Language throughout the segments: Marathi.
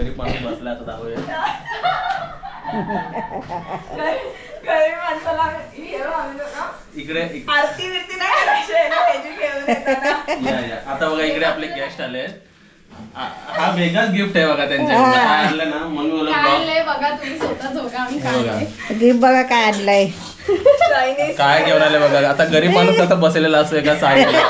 गरीब माणूस बसला आता दाखवूया गरीब माणसाला आम्ही- हे बघ, आम्ही लोकं इकडे इक- आरती बिरती नाही करायची आहे ना, ह्याची घेऊन येताना. या या. आता बघा इकडे आपले गेस्ट आले. हा हा वेगळाच गिफ्ट आहे बघा त्यांच्याकडे काय आणलं ना? म्हणून बोललो काय ब्लॉग आणलंय बघा तुम्ही स्वतः बघा आम्ही काय बघा. आणलंय. गिफ्ट बघा काय आणलंय. काय घेऊन आले बघा? आता गरीब माणूस आता बसलेला असतो एका साईडला.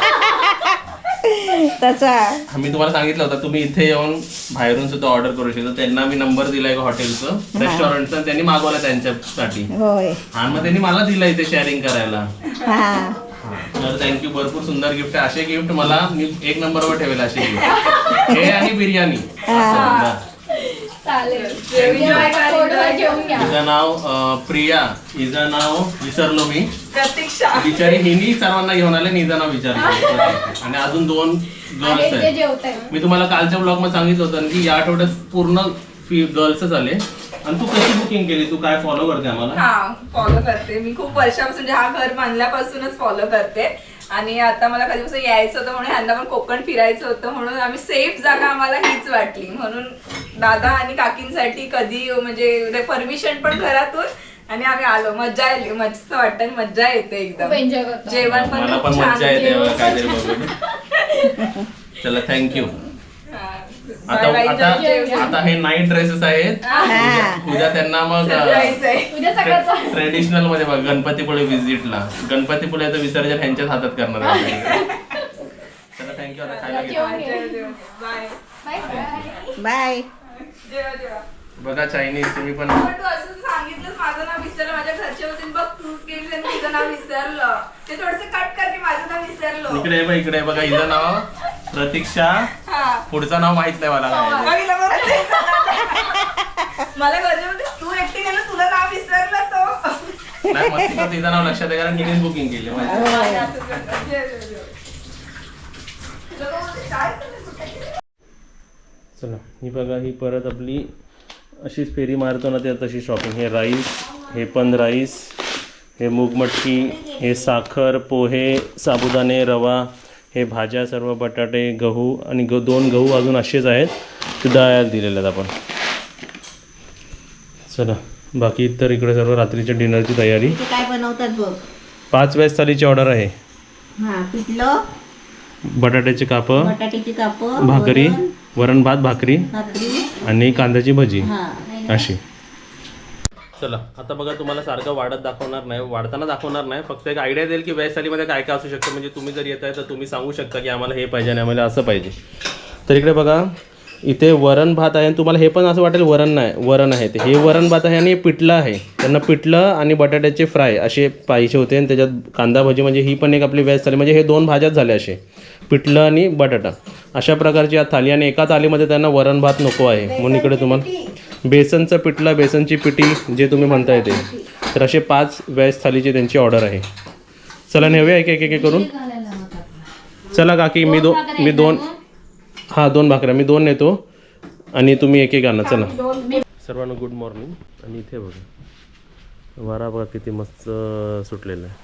तसा मी तुम्हाला सांगितलं होतं तुम्ही इथे येऊन बाहेरून सुद्धा ऑर्डर करू शकता. त्यांना मी नंबर दिलाय हॉटेलचं रेस्टॉरंटचं त्यांनी मागवलं त्यांच्यासाठी. होय. आणि मग त्यांनी मला दिलं इथे शेअरिंग करायला. हा. तर थँक्यू भरपूर सुंदर गिफ्ट आहे. असे गिफ्ट मला मी एक नंबरवर ठेवेल असे गिफ्ट हे आणि बिर्याणी. असं. हिचं नाव अं, प्रिया. हिचं नाव विसरलो मी. प्रतीक्षा. बिचारी हिनी सर्वांना घेऊन आले हिचं नाव विचारलं. आणि अजून दोन गर्ल्स आहेत. मी तुम्हाला कालच्या ब्लॉगमध्ये सांगितलं होतं की या आठवड्यात पूर्ण गर्ल्सच आले. आणि तू कशी बुकिंग केली? तू काय फॉलो करते आम्हाला? हा फॉलो करते. मी खूप वर्षापासून म्हणजे हा घर बांधल्यापासूनच फॉलो करते. आणि आता मला कधीपासून यायचं होतं म्हणून ह्यांना पण कोकण फिरायचं होतं म्हणून आम्ही सेफ जागा आम्हाला हीच वाटली. म्हणून दादा आणि काकींसाठी कधी म्हणजे परमिशन पण घरातून आणि आम्ही आलो. मज्जा आली. मस्त वाटतं आणि मज्जा येते एकदम. एन्जॉय जेवण पण खूप छान चला थँक्यू. आता आता. आता हे नाईट ड्रेसेस आहेत. हा. उद्या- त्यांना मग ट्रेडिशनलमध्ये बघ गणपतीपुळे विजिटला गणपतीपुळेचं विसर्जन ह्यांच्याच हातात करणार आहे. चला थँक्यू आता खायला. बाय बाय बघा चायनीज तुम्ही पण पण तू असं सांगितलंस माझं नाव विसरलं माझ्या घरचे होते बघ तू केली आणि तुझं नाव विसरलं ते थोडस कट कर की माझं नाव विसरलं इकडे आहे बघ इकडे बघा हिचं नाव प्रतीक्षा हा पुढचं नाव माहीत नाही मला. बघितलं बरं ते? मला घरचे म्हणते तू एकटी गेलं तुला नाव विसरलं तो नाही मस्ती करत हिचं नाव लक्षात आहे कारण हिनेच बुकिंग केली करतात. काय? कुठे गेली? चला ही बघा ही परत आपली अशीच फेरी मारतो ना त्या तशी शॉपिंग हे राईस हे पण राईस हे मूग मटकी हे साखर पोहे साबुदाणे रवा हे भाज्या सर्व बटाटे गहू आणि ग दोन गहू अजून असेच आहेत ते दळायला दिलेले आहेत आपण. चला बाकी तर इकडे सर्व रात्रीच्या डिनरची तयारी. काय बनवतात बघ. पाच वेळेस थालीची ऑर्डर आहे. हा बटाट्याचे कापं बटाट्याची काप भाकरी वरण भात भाकरी भाकरी. आणि कांद्याची भजी. हा. अशी. चला आता बघा तुम्हाला सारखं वाढत दाखवणार नाही वाढताना दाखवणार नाही फक्त एक आयडिया देईल की वेज थालीमध्ये काय काय असू शकतं. म्हणजे तुम्ही जर येत आहे तर तुम्ही सांगू शकता की आम्हाला हे पाहिजे आणि आम्हाला असं पाहिजे. तर इकडे बघा इथे वरण भात आहे आणि तुम्हाला हे पण असं वाटेल वरण नाही वरण आहे ते. हे वरण भात आहे आणि हे पिठलं आहे. त्यांना पिठलं आणि बटाट्याचे फ्राय असे पाहिजे होते आणि त्याच्यात कांदा भजी म्हणजे ही पण एक आपली वेज थाली म्हणजे हे दोन भाज्याच झाल्या असे. पिठलं आणि बटाटा. अशा प्रकारची या थाली आणि एका थालीमध्ये त्यांना वरण भात नको आहे. म्हणून इकडे तुम्हाला बेसनचं पिठलं बेसनची पिठी जे तुम्ही म्हणताय ते तर असे पाच व्याज थालीची त्यांची ऑर्डर आहे. चला नेऊया एक एक एक करून. चला काकी मी दो मी दोन हां दोन भाकऱ्या. मी दोन नेतो आणि तुम्ही एक एक आणा. चला. सर्वांना गुड मॉर्निंग आणि इथे बघा. वारा बघा किती मस्त सुटलेला आहे.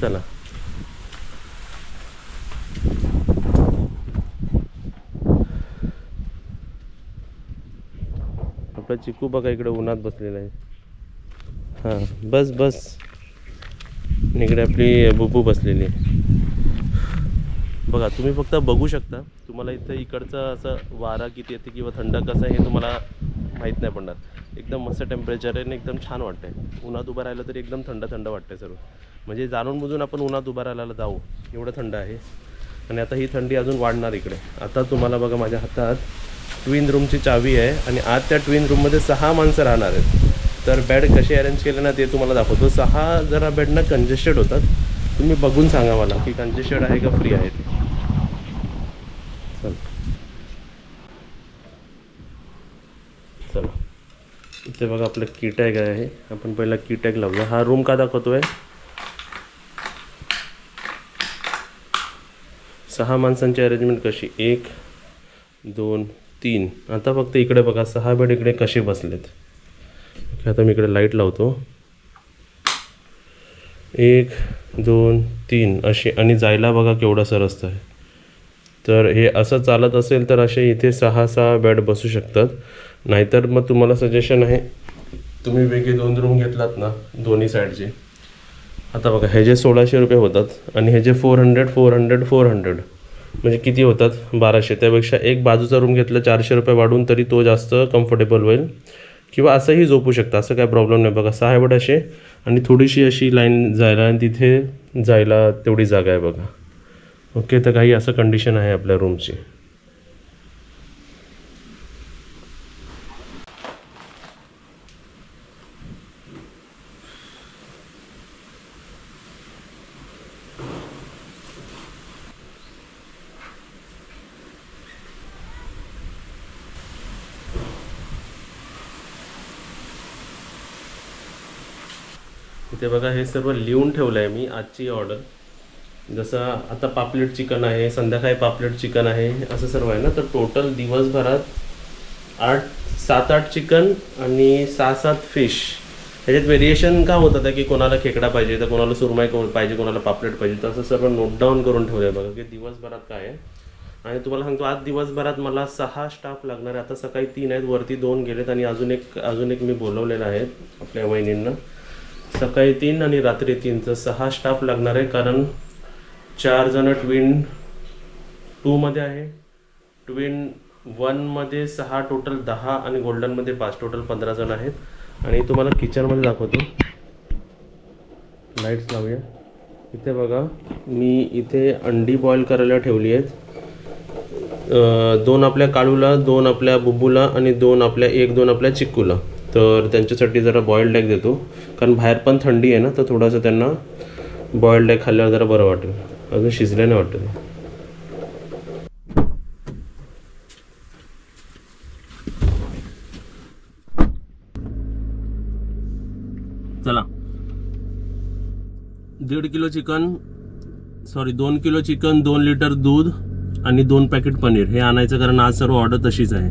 चला. आपला चिकू बघा इकडे उन्हात बसलेला आहे. हां बस बस. इकडे आपली बुबू बसलेली आहे. बघा तुम्ही फक्त बघू शकता. तुम्हाला इथं इकडचं असं वारा किती येते किंवा थंड कसं हे तुम्हाला माहीत नाही पडणार. एकदम मस्त टेम्परेचर आहे आणि एकदम छान वाटतंय. उन्हात उभं राहिलं तरी एकदम थंड थंड वाटतंय सर्व. म्हणजे जाणून बुजून आपण उन्हात उभं राहायला जाऊ. एवढं थंड आहे. आणि आता ही थंडी अजून वाढणार इकडे. आता तुम्हाला बघा माझ्या हातात ट्विन रूमची चावी आहे आणि आज त्या ट्विन रूममध्ये सहा माणसं राहणार आहेत. तर बेड कसे अरेंज केले ना ते तुम्हाला दाखवतो. सहा जरा बेडनं कंजेस्टेड होतात. तुम्ही बघून सांगा मला की कंजेस्टेड आहे का फ्री आहे ते. चल. चला. इथे बघा आपलं कीटॅग आहे. आपण पहिला कीटॅग लावूया. हा रूम का दाखवतो आहे सहा माणसांची अरेंजमेंट कशी? एक दोन तीन. आता फक्त इकडे बघा सहा बेड इकडे कसे बसलेत? ओके, आता मी इकडे लाइट लावतो. एक दोन तीन. असे आणि जायला बघा केवढासा रस्ता आहे. तर हे असं चालत असेल तर असे इथे सहा सहा बेड बसू शकतात. नाहीतर मग तुम्हाला सजेशन आहे तुम्ही वेगळे दोन रूम घेतलात ना दोन्ही साईडचे आता बघा हे जे सोळाशे रुपये होतात आणि हे जे four hundred four hundred four hundred म्हणजे किती होतात? बाराशे. त्यापेक्षा एक बाजूचा रूम घेतला चारशे रुपये वाढून तरी तो जास्त कम्फर्टेबल होईल. किंवा असंही झोपू शकता असं काय प्रॉब्लेम नाही. बघा सहा बेड असे आणि थोडीशी अशी लाईन जायला आणि तिथे जायला तेवढी जागा आहे बघा. ओके तर काही असं कंडिशन आहे आपल्या रूमची बघा हे सर्व लिहून ठेवलं आहे मी आजची ऑर्डर जसं आता पापलेट चिकन आहे संध्याकाळी पापलेट चिकन आहे असं सर्व आहे ना? तर टोटल दिवसभरात आठ सात आठ चिकन आणि सहा सात फिश ह्याच्यात व्हेरिएशन का होत आहे की कोणाला खेकडा पाहिजे तर कोणाला सुरमाई को- पाहिजे कोणाला पापलेट पाहिजे? तर असं सर्व नोट डाऊन करून ठेवलं आहे बघा की दिवसभरात काय आहे. आणि तुम्हाला सांगतो आज दिवसभरात मला सहा स्टाफ लागणार आहे. आता सकाळी तीन आहेत वरती दोन गेलेत आणि अजून एक अजून एक मी बोलवलेलं आहे आपल्या वहिनींना. सकाळी तीन आणि रात्री तीनचं सहा स्टाफ लागणार आहे कारण चार जण ट्विन टूमध्ये आहे. ट्विन वनमध्ये सहा टोटल दहा आणि गोल्डनमध्ये पाच टोटल पंधरा जण आहेत. आणि तुम्हाला किचनमध्ये दाखवतो. लाईट्स लावूया. इथे बघा मी इथे अंडी बॉईल करायला ठेवली आहेत. दोन आपल्या काळूला दोन आपल्या बुब्बूला आणि दोन आपल्या एक दोन आपल्या चिक्कूला. तर त्यांच्यासाठी जरा बॉईल्ड एग देतो. कारण बाहेर पण थंडी आहे ना तर थोडंसं त्यांना बॉईल्ड एग खाल्ल्यावर जरा बरं वाटेल. अजून शिजल्याने वाटतं ते चला. दीड किलो चिकन सॉरी दोन किलो चिकन दोन लिटर दूध आणि दोन पॅकेट पनीर. हे आणायचं कारण आज सर्व ऑर्डर तशीच आहे.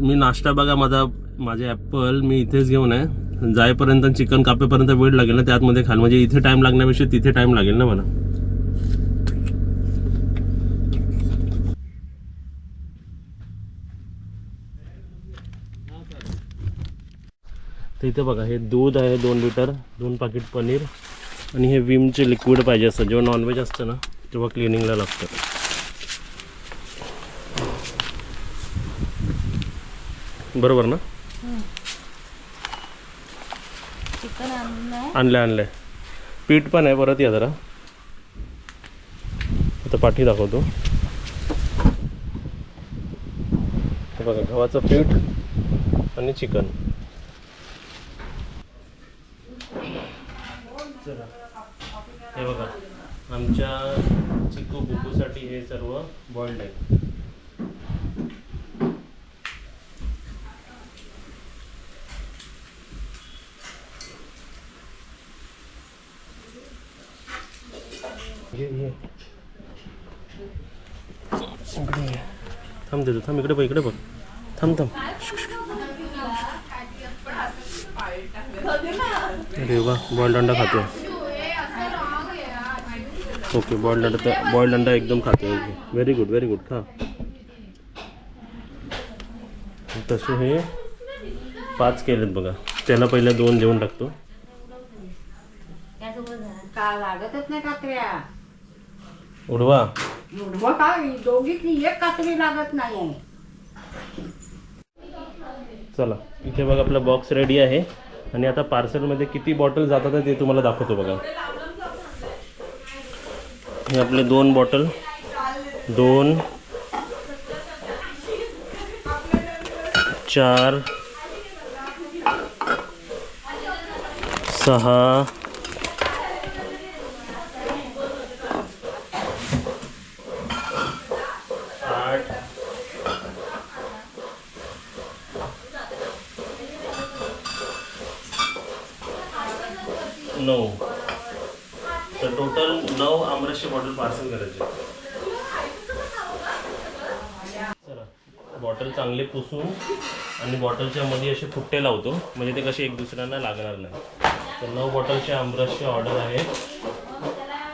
मी नाश्ता बघा माझा माझे ॲपल मी इथेच घेऊन आहे. जाईपर्यंत चिकन कापेपर्यंत वेळ लागेल ना त्यातमध्ये खाल. म्हणजे इथे टाईम लागण्यापेक्षा तिथे टाईम लागेल ना मला. तर इथे बघा हे दूध आहे दोन लिटर दोन पाकिट पनीर. आणि हे विमचे लिक्विड पाहिजे असतं. जेव्हा नॉनव्हेज असतं ना तेव्हा क्लिनिंगला लागतं. बरोबर ना? चिकन आणलं आणलं पीठ पण आहे परत या जरा. आता पाठी दाखवतो. हे बघा गव्हाचं पीठ आणि चिकन. हे बघा आमच्या चिकू बुकूसाठी हे सर्व बॉइल्ड आहे. थांब देतो थांब इकडे बघ इकडे बघ थांब थांब. अरे वा बॉइल्ड अंडा खातोय ओके बॉइल्ड अंडा तर बॉइल्ड अंडा एकदम खातोय okay very good very good खा. तसे हे पाच केलेत बघा. त्याला पहिल्या दोन देऊन टाकतो. का उडवा. एवढं काय दोघीतली एक कात्री लागत नाही. चला इथे बघा आपला बॉक्स रेडी आहे. आणि आता पार्सलमध्ये किती बॉटल जातात ते तुम्हाला दाखवतो बघा. हे आपले दोन बॉटल दोन चार सहा आठ नऊ. तर टोटल नऊ आमरसचे बॉटल पार्सल करायचे. चला बॉटल चांगले पुसून आणि बॉटलच्या मध्ये असे फुट्टे लावतो. म्हणजे ते कसे एक दुसऱ्यांना लागणार नाही. तर नऊ बॉटलचे आमरसचे ऑर्डर आहे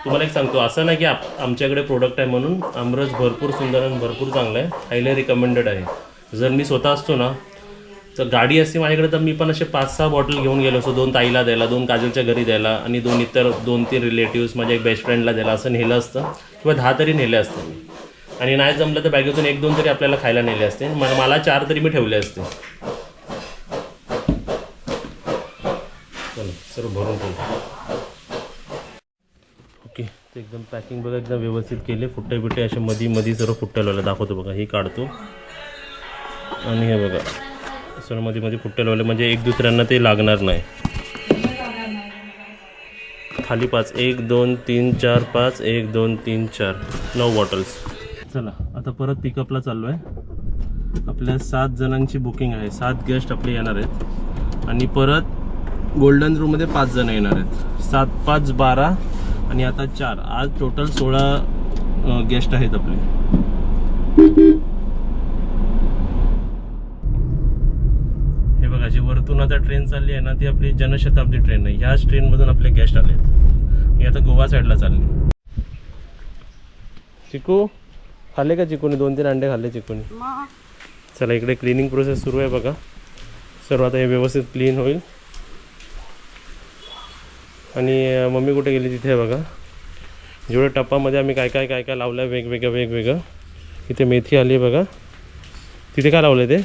तुम्हाला एक सांगतो असं नाही की आप आमच्याकडे प्रोडक्ट आहे म्हणून आमरस भरपूर सुंदर आणि भरपूर चांगलं आहे. हायली रिकमेंडेड आहे. जर मी स्वतः असतो ना तर गाडी असते माझ्याकडे तर मी पण असे पाच सहा बॉटल घेऊन गेलो असतो. दोन ताईला द्यायला दोन काजलच्या घरी द्यायला आणि दोन इतर दोन तीन रिलेटिव्स माझ्या एक बेस्ट फ्रेंडला द्यायला असं नेलं असतं. किंवा दहा तरी नेले असते. मी आणि नाही जमलं तर बॅगेतून एक दोन तरी आपल्याला खायला नेले असते. मला चार तरी मी ठेवले असते. सर्व भरून ठेवू. ओके ते एकदम पॅकिंग बघा एकदम व्यवस्थित केले. फुट्टे बिट्टे असे मधी मधी सर्व फुट्टे लावले दाखवतो बघा हे काढतो. आणि हे बघा. सर्वमध्ये मध्ये फुट्टे लावले म्हणजे एक दुसऱ्यांना ते लागणार नाही. खाली पाच एक दोन तीन चार पाच एक दोन तीन चार. नऊ बॉटल्स चला आता परत पिकअपला चाललो आहे आपल्या सात जणांची बुकिंग आहे. सात गेस्ट आपले येणार आहेत. आणि परत गोल्डन रूममध्ये पाच जण येणार आहेत. सात पाच बारा आणि आता चार. आज टोटल सोळा गेस्ट आहेत आपले हे वरतून आता ट्रेन चालली आहे ना ती आपली जनशताब्दी ट्रेन आहे. ह्याच ट्रेनमधून आपले गेस्ट आले ही आता गोवा साईडला चालली. चिकू खाल्ले का चिकूने? दोन तीन अंडे खाल्ले चिकूने? चला इकडे क्लिनिंग प्रोसेस सुरू आहे बघा. सर्व आता हे व्यवस्थित क्लीन होईल. आणि मम्मी कुठे गेली तिथे बघा. जेवढ्या टप्पामध्ये आम्ही काय काय काय काय लावलं आहे वेगवेगळं वेगवेगळं. इथे मेथी आली आहे बघा. तिथे काय लावलं ते?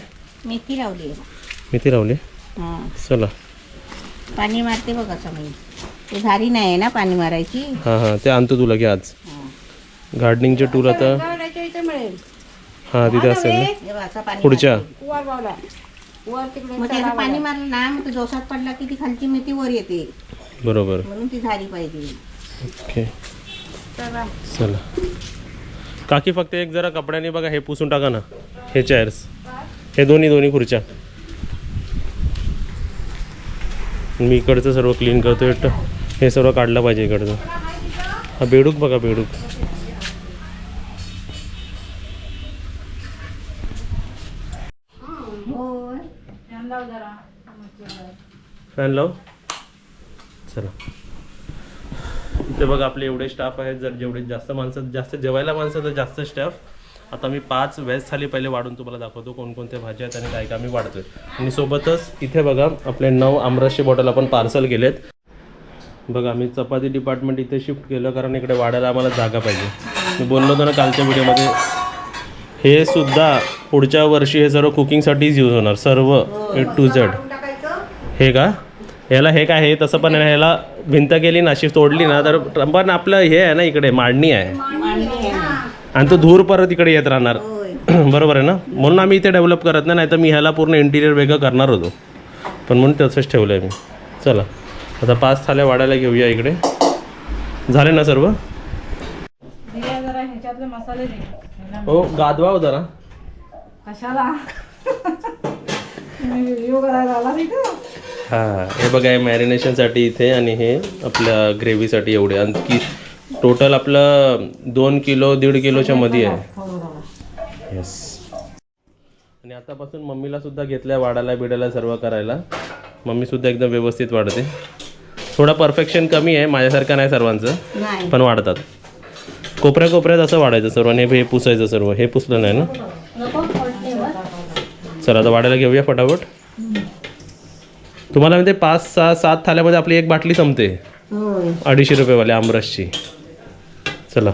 मेथी लावली मेथी लावली. हा. चला. पाणी मारते बघा मी ते झारी नाही आहे ना पाणी मारायची? हां हां. ते आणतो तुला की आज. गार्डनिंगचे टूल आता. गावड्याच्या इथे मिळेल. हां तिथे असेल ना? हे असं पाणी पुढच्या. गावला तिकडे मग त्याचं पाणी मारलं ना मग तो जोसात पडला की ती खालची मेथी वर येते. बरोबर. म्हणून ती झाली पाहिजे. ओके. चला. काकी फक्त एक जरा कपड्याने बघा हे पुसून टाका ना. हे चेअर्स हे दोन्ही दोन्ही खुर्च्या. मी इकडचं सर्व क्लीन करतो एकटं हे सर्व काढलं पाहिजे इकडचं. हा बेडूक बघा बेडूक. फॅन लाव. चला. इथे बघा आपले एवढे स्टाफ आहेत. जर जेवढे जास्त माणसं जास्त जेवायला माणसं तर जास्त स्टाफ आता मी पाच व्हेज थाली पहिले वाढून तुम्हाला दाखवतो कोणकोणत्या भाज्या आहेत आणि काय काय मी वाढतोय. आणि सोबतच इथे बघा आपले नऊ आमरसचे बॉटल आपण पार्सल केलेत. बघा आम्ही चपाती डिपार्टमेंट इथे शिफ्ट केलं कारण इकडे वाढायला आम्हाला जागा पाहिजे. मी बोललो होतो ना कालच्या व्हिडिओमध्ये हे सुद्धा पुढच्या वर्षी हे सर्व कुकिंगसाठीच यूज होणार सर्व ए टू झेड हे का? ह्याला हे काय हे तसं पण ह्याला भिंत केली ना अशी तोडली ना तर पण आपलं हे आहे ना इकडे मांडणी आहे. आणि तो धूर परत इकडे येत राहणार. बरोबर आहे ना? म्हणून आम्ही इथे डेव्हलप करत नाही नाहीतर मी ह्याला पूर्ण इंटिरियर वेगळं करणार होतो. पण म्हणून तसंच ठेवलं आहे मी. चला आता पाच थाल्या वाढायला घेऊया इकडे. झाले ना सर्व? जरा ह्याच्यातले मसाले दे. हो गादवा हो जरा. कशाला? व्हिडिओ करायला आला तिथं हां हे बघा हे मॅरिनेशनसाठी इथे आणि हे आपल्या ग्रेव्हीसाठी एवढे. आणखी टोटल आपलं दोन किलो दीड किलोच्या मध्ये आहे. येस आणि आतापासून मम्मीला सुद्धा घेतलंय वाढायला बिडायला सर्व करायला. मम्मी सुद्धा एकदम व्यवस्थित वाढते. थोडा परफेक्शन कमी आहे माझ्यासारखं नाही सर्वांचं पण वाढतात. कोपऱ्या कोपऱ्यात असं वाढायचं सर्व आणि हे पुसायचं सर्व हे पुसलं नाही ना? चला आता वाढायला घेऊया फटाफट. तुम्हाला म्हणजे पाच सहा सात थाल्यामध्ये आपली एक बाटली संपते. अडीचशे रुपयेवाली आमरसची. चला.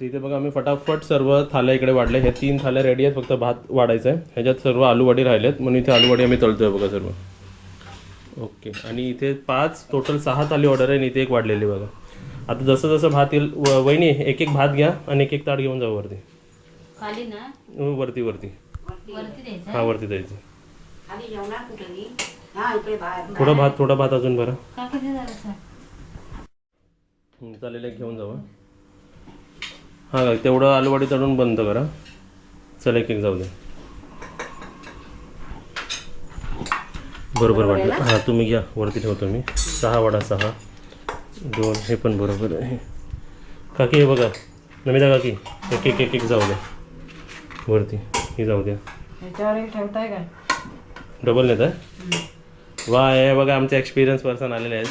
तिथे बघा आम्ही फटाफट सर्व थाल्या इकडे वाढले हे तीन थाल्या रेडी आहेत फक्त भात वाढायचा आहे. ह्याच्यात सर्व आलूवडी राहिलेत म्हणून इथे आलूवडी आम्ही तळतोय बघा सर्व. ओके. आणि इथे पाच टोटल सहा थाली ऑर्डर आहे आणि इथे एक वाढलेली आहे बघा. आता जसं जसं भात येईल व- वहिनी एक एक भात घ्या आणि एक एक ताट घेऊन जाऊ वरती. खाली ना? वरती वरती. वरती द्यायचं? हा वरती जायचं हा थोडा भात थोडा भात अजून बरं हं, चालेल एक घेऊन जाऊ हां का तेवढं आलूवाडी तळून बंद करा चल एक एक जाऊ दे. बरोबर वाटलं. हां तुम्ही घ्या वरती ठेवतो मी. सहा वडा सहा. दोन हे पण बरोबर आहे. काकी हे बघा. नमिता काकी एक एक एक एक जाऊ द्या वरती हे जाऊ द्या. ठेवताय काय? डबल नेत आहे वा हे बघा आमचे एक्सपिरियन्स पर्सन आलेले आहेत.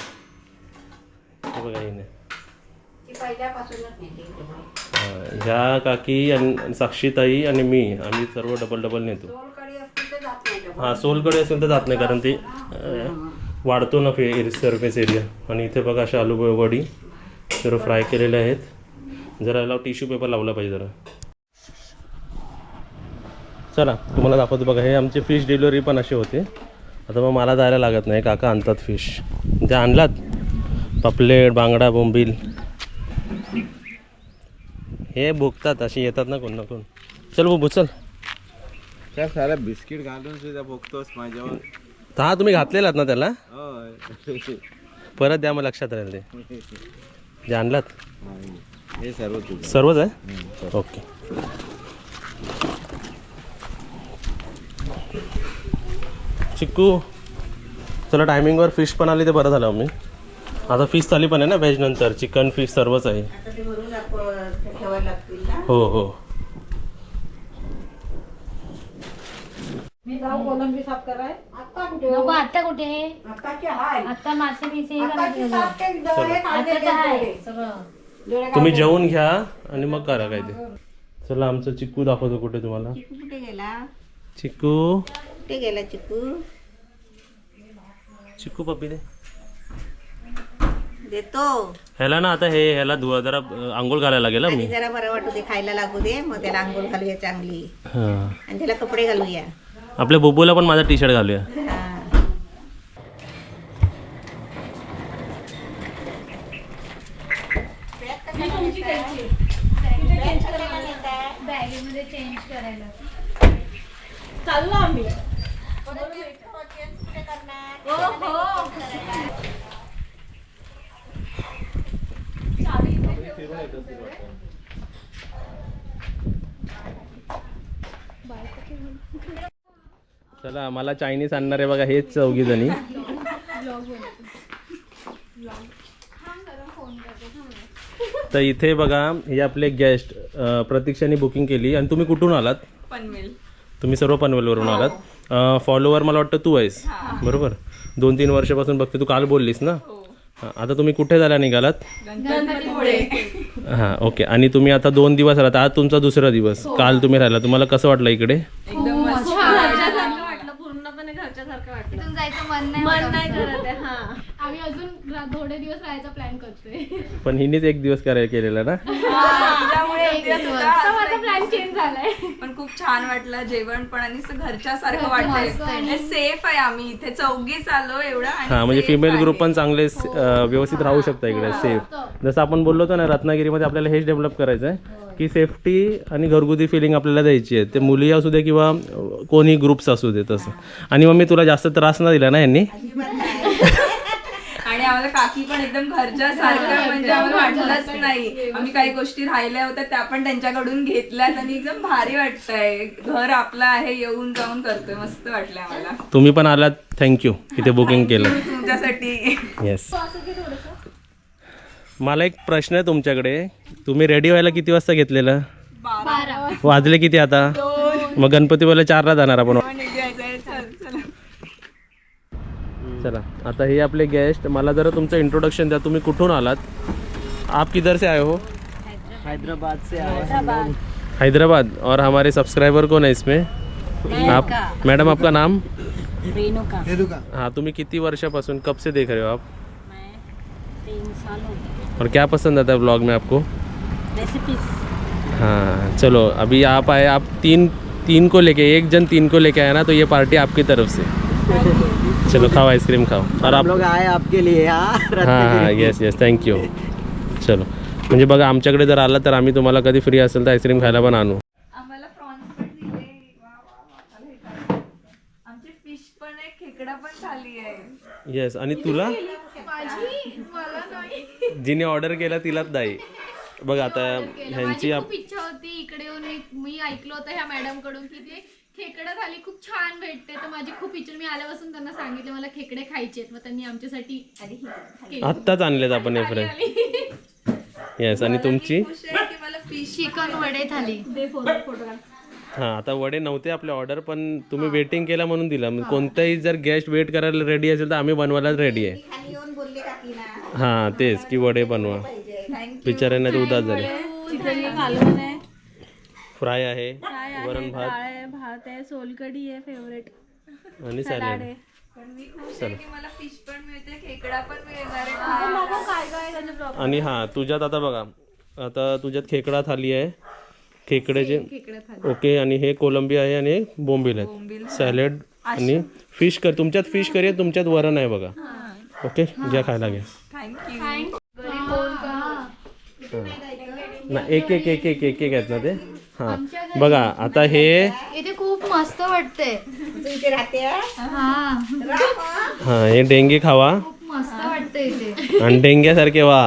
हे बघा हे नाही ती पहिल्यापासूनच नेते हा, ह्या काकी आणि साक्षीताई आणि मी आम्ही सर्व डबल डबल नेतो. सोलकडी हा सोलकडे असेल तर जात नाही कारण ते वाढतो ना फे सरफेस एरिया आणि इथे बघा अशा आलू वडी सर्व फ्राय केलेले आहेत. जरा याला टिश्यू पेपर लावला पाहिजे जरा. चला तुम्हाला दाखवतो बघा हे आमची फिश डिलिव्हरी पण असे होते. आता मग मला जायला लागत नाही काका आणतात फिश ते आणलात पापलेट बांगडा बोंबील हे भोगतात अशी येतात ना कोण ना कोण. चल बाबू चल. त्या साऱ्या बिस्किट घालून सुद्धा बघतोस माझ्यावर. हा तुम्ही घातलेलात ना त्याला. परत द्या मग लक्षात राहील ते. जे आणलात. हे सर्व तुझं. सर्वच आहे? ओके. चिक्कू चला टायमिंगवर फिश पण आली ते बरं झालं मी आता फिश थाली पण आहे ना व्हेज नंतर चिकन फिश सर्वच आहे. आता ते भरून आप- ठेवायला लागतील ना? हो हो. नको आता कुठे? आता मासे बिसे डोळे तुम्ही जेवून घ्या आणि मग करा काय ते. चला आमचं चिक्कू दाखवतो कुठे तुम्हाला. चिकू कुठे गेला? चिक्कू. कुठे गेला चिकू चिक्कू पप्पी दे. देतो. ह्याला ना आता हे ह्याला धुवा जरा आंघोळ घालायला लागेल मी. जरा बरं वाटू दे खायला लागू दे मग त्याला आंघोळ घालूया चांगली. हां. आणि त्याला कपडे घालूया. आपल्या बुबूला पण माझा टी शर्ट घालूया. हा. बॅगेमध्ये चेंज करायला. चला मला चायनीज आणणार आहे बघा हेच चौघी जणी तर इथे बघा हे आपले गेस्ट प्रतीक्षाने बुकिंग केली. आणि तुम्ही कुठून आलात? पनवेल. तुम्ही सर्व पनवेलवरून आलात. फॉलोवर मला वाटतं तू आहेस. बरोबर? दोन तीन वर्षापासून बघते तू काल बोललीस ना? हां आता तुम्ही कुठे झाला निघालात? हां ओके. आणि तुम्ही आता दोन दिवस राहता. आज तुमचा दुसरा दिवस. काल तुम्ही राहिला. तुम्हाला कसं वाटलं इकडे? एकदम मस्त इथून जायचं मन नाही मन नाही करत आहे हा आम्ही अजून रा- थोडे दिवस राहायचा प्लॅन करतोय. पण हिनेच एक दिवस करायला केलेला ना? त्यामुळे उद्या सुद्धा आता असं माझा प्लॅन चेंज झालाय. पण खूप छान वाटलं जेवण पण आणि घरच्या सारखं वाटतंय. सेफ आहे. आम्ही. इथे चौघीच आलो एवढं आणि हा म्हणजे safe फिमेल आहे. ग्रुप पण चांगले स- अं, व्यवस्थित राहू शकता इकडे सेफ जसं आपण बोललो होतो ना रत्नागिरीमध्ये आपल्याला हेच डेव्हलप करायचं आहे की सेफ्टी आणि घरगुती फिलिंग आपल्याला द्यायची आहे. ते मुली असू दे किंवा अं, कोणी ग्रुप्स असू दे तसं. आणि मग मी तुला जास्त त्रास ना दिला ना यांनी? आम्हाला काकी पण एकदम घरच्या सारखं म्हणजे आम्हाला वाटलंच नाही. आम्ही काही गोष्टी राहिल्या होत्या त्या पण त्यांच्याकडून घेतल्यात आणि एकदम भारी वाटतंय. घर आपलं आहे येऊन जाऊन करतोय. मस्त वाटलंय आम्हाला. तुम्ही पण आलात. थँक्यू इथे बुकिंग केलं. तुमच्यासाठी. येस मला एक प्रश्न आहे तुमच्याकडे. तुम्ही रेडी व्हायला किती वाजता घेतलेलं? वाजले किती आता? मग गणपतीवाला चारला जाणार आपण. चला. आता हे आपले गेस्ट मला जरा तुमचं इंट्रोडक्शन द्या. तुम्ही कुठून आलात? आप किधर से आए हो? हैदराबाद से हैदराबाद. और हमारे सब्सक्राइबर कौन है इसमें? आप मैडम आपका नाम? रेणुका. हाँ तुम्ही किती वर्षापासून कब से देख रहे हो आप? तीन साल हो और क्या पसंद आता है ब्लॉग में आपको? रेसिपीज़ हाँ चलो अभी आप आए आप तीन तीन को लेके एक जन तीन को लेके आया ना तो ये पार्टी आपकी तरफ़ से। चलो खाओ आइसक्रीम खाओ। और आप लोग आए आपके लिए हाँ हां हां येस येस थँक्यू चलो म्हणजे बघा आमच्याकडे जर आला तर आम्ही तुम्हाला कधी फ्री असेल तर आईस्क्रीम खायला पण आणू। आम्हाला प्रॉन्स पण दिले. वा वा वा मला हे काय आमची फिश पण आहे खेकडा पण खाली आहे. येस आणि तुला? माझी? मला नाही. जिने ऑर्डर केला तिलाच दाई बघ आता. ह्यांची इच्छा होती इकडे येऊन मी- मी ऐकलं होतं ह्या मॅडमकडून की ते खेकडा थाली खूप छान भेटते. तर माझी खूप इच्छा मी आल्यापासून त्यांना सांगितले मला खेकडे खायचे आहेत. मग त्यांनी आमच्यासाठी केली. आत्ताच आणलेत आपण हे फ्रेंड आली. येस आणि तुमची? खुश आहे की मला फिश चिकन वडे थाली दे फोटो फोटो काढ. हां आता वडे नव्हते आपले ऑर्डर पण तुम्ही वेटिंग केला म्हणून दिला. मग कोणताही जर गेस्ट वेट करायला रेडी असेल तर आम्ही बनवायला रेडी आहे. खाली येऊन बोलले हां तेच की वडे बनवा. बिचाऱ्यांना ते उदास झाले फ्राय आहे. वरण भात. भात आहे सोलकढी आहे फेवरेट आणि सॅलड. पण मी खुश आहे की मला फिश पण मिळते खेकडा पण मिळणार आहे. खायला. काय काय त्याचे प्रॉब्लेम आणि हां तुझ्यात आता बघा आता तुझ्यात खेकडा थाली आहे. खेकड्याचे ओके आणि हे कोलंबी आहे आणि हे बोंबील आहेत. सॅलड आणि फिश कर तुमच्यात फिश करी आहे तुमच्यात वरण आहे बघा. ओके घ्या खायला घ्या. थँक्यू ना एक एक एक एक एक एक आहेत ना ते? हां. बघा आता हे इथे खूप मस्त वाटते तू इथे राहते हा? हा. हां? हे डेंगे खावा. खूप मस्त वाटते इथे. आणि डेंग्यासारखे वा